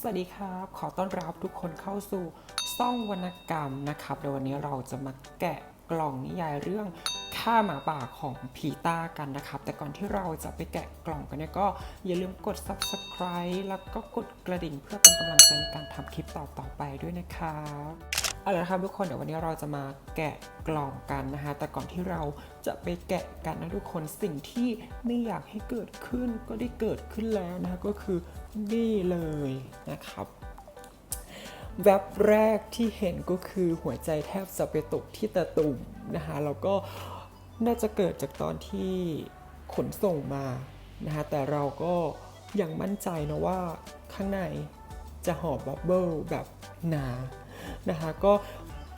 สวัสดีครับ ขอต้อนรับทุกคนเข้าสู่ซ่องวรรณกรรมนะครับเดี๋ยววันนี้เราจะมาแกะกล่องนิยายเรื่องฆ่าหมาป่าของพีต้ากันนะครับ แต่ก่อนที่เราจะไปแกะกล่องกันเนี่ยก็อย่าลืมกด subscribe แล้วก็กดกระดิ่งเพื่อเป็นกำลังใจในการทำคลิปต่อๆไปด้วยนะครับ เอาละครับทุกคนเดี๋ยววันนี้เราจะมาแกะกล่องกันนะฮะแต่ก่อนที่เราจะไปแกะกันนะทุกคนสิ่งที่ไม่อยากให้เกิดขึ้นก็ได้เกิดขึ้นแล้วนะฮะก็คือนี่เลยนะครับแวบแรกที่เห็นก็คือหัวใจแทบจะไปตกที่ตะตุ่มนะคะแล้วก็น่าจะเกิดจากตอนที่ขนส่งมานะคะแต่เราก็ยังมั่นใจนะว่าข้างในจะห่อบับเบิลแบบหนา นะคะก็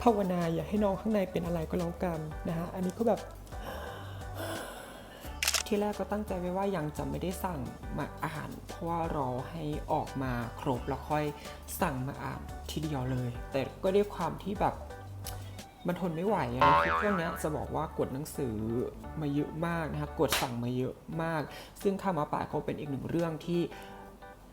ภาวนาอย่าให้น้องข้างในเป็นอะไรก็แล้วกันนะคะอันนี้ก็แบบที่แรกก็ตั้งใจไว้ว่ายังจะไม่ได้สั่งมาอ่าน เพราะว่ารอให้ออกมาครบแล้วค่อยสั่งมาอ่านทีเดียวเลย แต่ก็ด้วยความที่แบบมันทนไม่ไหวอะคือช่วงนี้จะบอกว่ากดหนังสือมาเยอะมากนะคะกดสั่งมาเยอะมาก ซึ่งข้ามาป่าเขาเป็นอีกหนึ่งเรื่องที่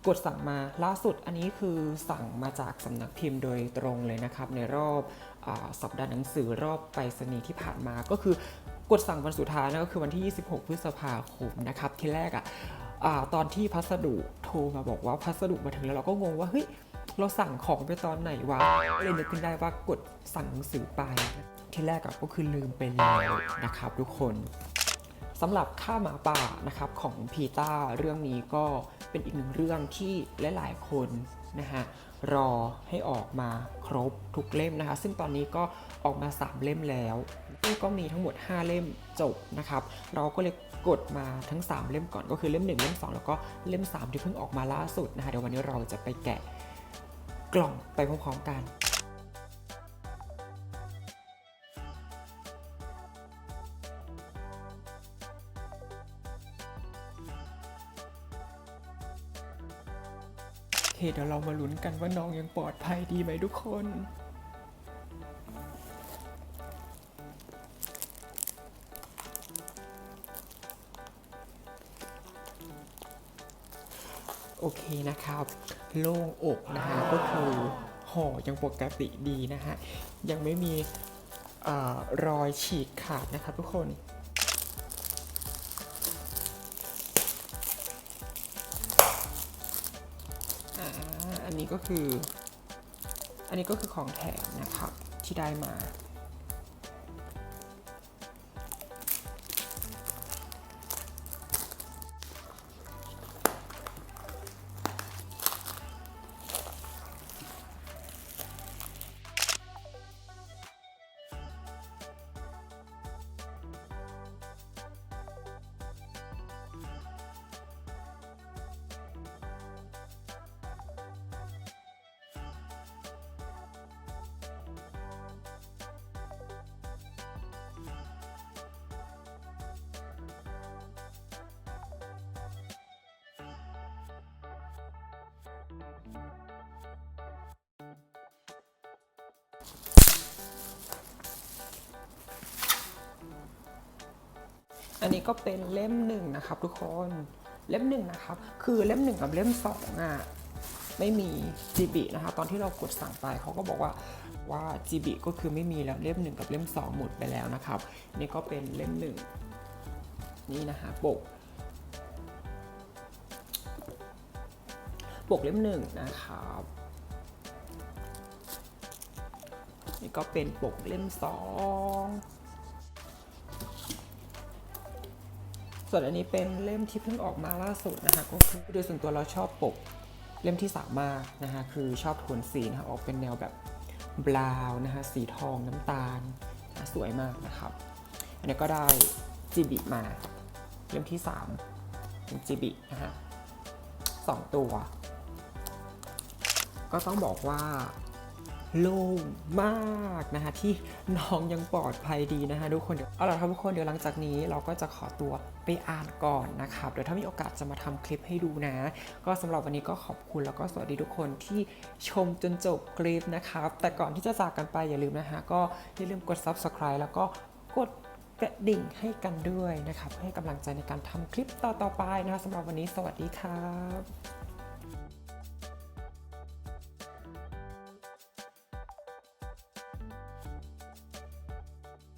กดสั่งมาล่าสุดอันนี้คือสั่งมาจากสำนักพิมพ์โดยตรงเลยนะครับ ในรอบอสัปดาห์หนังสือรอบไปรษณีย์ที่ผ่านมาก็คือกดสั่งวันสุดท้ายนะก็คือวันที่ 26 พฤษภาคมนะครับที่แรกอะ่ะตอนที่พัสดุโทรมาบอกว่าพัสดุมาถึงแล้วเราก็งงว่าเฮ้ยเราสั่งของไปตอนไหนวะเลยนึกขึ้นได้ว่ากดสั่งหนังสือไปที่แรกอะก็คือลืมไปแล้วนะครับทุกคน สำหรับข้าหมาป่านะครับของพีต้าเรื่องนี้ก็เป็นอีกหนึ่งเรื่องที่หลาย ๆ คนนะฮะรอให้ออกมาครบทุกเล่มนะคะ ซึ่งตอนนี้ก็ออกมา 3 เล่มแล้วซึ่งก็มีทั้งหมด 5 เล่มจบนะครับ เราก็เลยกดมาทั้ง 3 เล่มก่อนก็คือเล่ม 1 เล่ม 2 แล้วก็เล่ม 3 ที่เพิ่งออกมาล่าสุดนะคะเดี๋ยววันนี้เราจะไปแกะกล่องไปพร้อมๆกัน เคเดี๋ยวเรามาลุ้นกันว่าน้องยังปลอดภัยดีไหมทุกคน โอเคนะครับ โล่งอกนะฮะก็คือห่อยังปกติดีนะฮะ ยังไม่มีอรอยฉีกขาดนะครับทุกคน ก็คือ อันนี้ก็คือของแถมนะครับที่ได้มา อันนี้ก็เป็นเล่มหนึ่งนะครับทุกคนเล่มหนึ่งนะครับ คือเล่มหนึ่งกับเล่มสองอะไม่มีจีบีนะคะตอนที่เรากดสั่งไปเขาก็บอกว่าว่าจีบีก็คือไม่มีแล้วเล่มหนึ่งกับเล่มสองหมดไปแล้วนะครับ นี่ก็เป็นเล่มหนึ่งนี่นะคะปกปกเล่มหนึ่งนะครับนี่ก็เป็นปกเล่มสอง ส่วนอันนี้เป็นเล่มที่เพิ่งออกมาล่าสุดนะคะก็คือโดยส่วนตัวเราชอบปกเล่มที่สามมากนะคะคือชอบโทนสีนะคะออกเป็นแนวแบบบราวน์นะคะสีทองน้ำตาลสวยมากนะครับ อันนี้ก็ได้จีบิมาเล่มที่3เป็นจีบินะฮะสองตัว ก็ต้องบอกว่า โล่งมากนะคะที่น้องยังปลอดภัยดีนะคะทุกคนเดี๋ยวเอาล่ะครับทุกคนเดี๋ยวหลังจากนี้เราก็จะขอตัวไปอ่านก่อนนะครับเดี๋ยวถ้ามีโอกาสจะมาทำคลิปให้ดูนะ ก็สำหรับวันนี้ก็ขอบคุณแล้วก็สวัสดีทุกคนที่ชมจนจบคลิปนะครับแต่ก่อนที่จะจากกันไปอย่าลืมนะฮะก็อย่าลืมกด subscribe แล้วก็กดกระดิ่งให้กันด้วยนะครับเพื่อให้กำลังใจในการทำคลิปต่อๆไปนะคะสำหรับวันนี้สวัสดีครับ